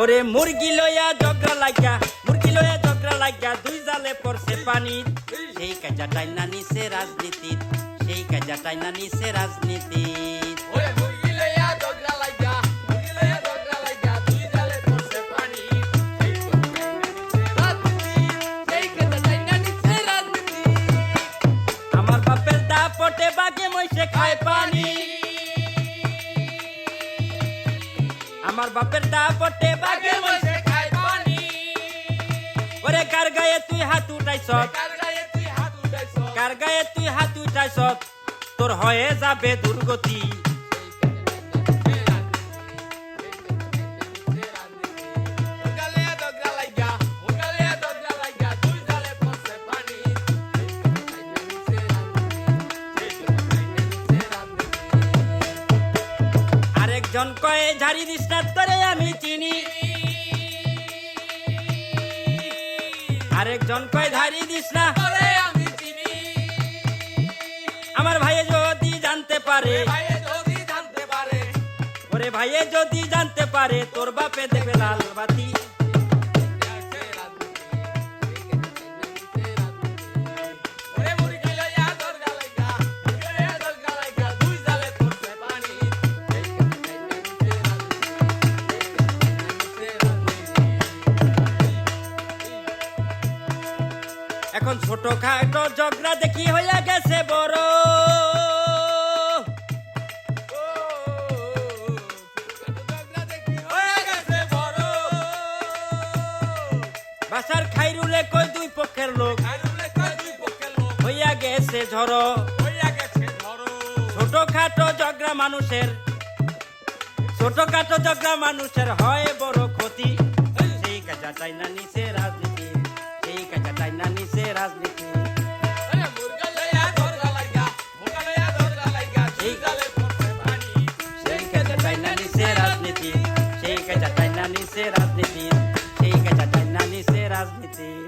ওরে মুরগি লইয়া জগরা লাগিয়া মুরগি লইয়া জগরা লাগিয়া দুই জালে পড়ছে পানি। সেই কাজা টাইনা নিছে রাজনীতি সেই কাজা টাইনা নিছে লাগা লাগা রাজনীতি আমার বাপের দা পটে বাগে মইছে খায় পানি। আমার বাপের দা পটে বাগে বসে খায় পানি। ওরে কার গায়ে তুই হাত উঠাইছ? কার গায়ে তুই হাত উঠাইছ? কার গায়ে তুই হাত উঠাইছ? তোর হয়ে যাবে দুর্গতি। আরেকজন কয়ে ঝাড়ি দিস না তোরে আমি চিনি। আরেকজন কয় ধারি দিস না আমি চিনি। আমার ভাইয়ে যদি জানতে পারে ভাইয়ে যদি জানতে পারে ওরে ভাইয়ে যদি জানতে পারে এখন ছোট খাটো ঝগড়া দেখি হইয়া গেছে বড়। বাসার খাইরুলে কই দুই পক্ষের লোক? হইয়া গেছে ঝড়। ছোট খাটো ঝগড়া মানুষের ছোট খাটো ঝগড়া মানুষের হয় বড় ক্ষতি। সেই কাজা চাই না নিচে রাজনীতি, সেই কাজা চাই না জানিছে রাজনীতি। ঠিক আছে জানি জানিছে রাজনীতি।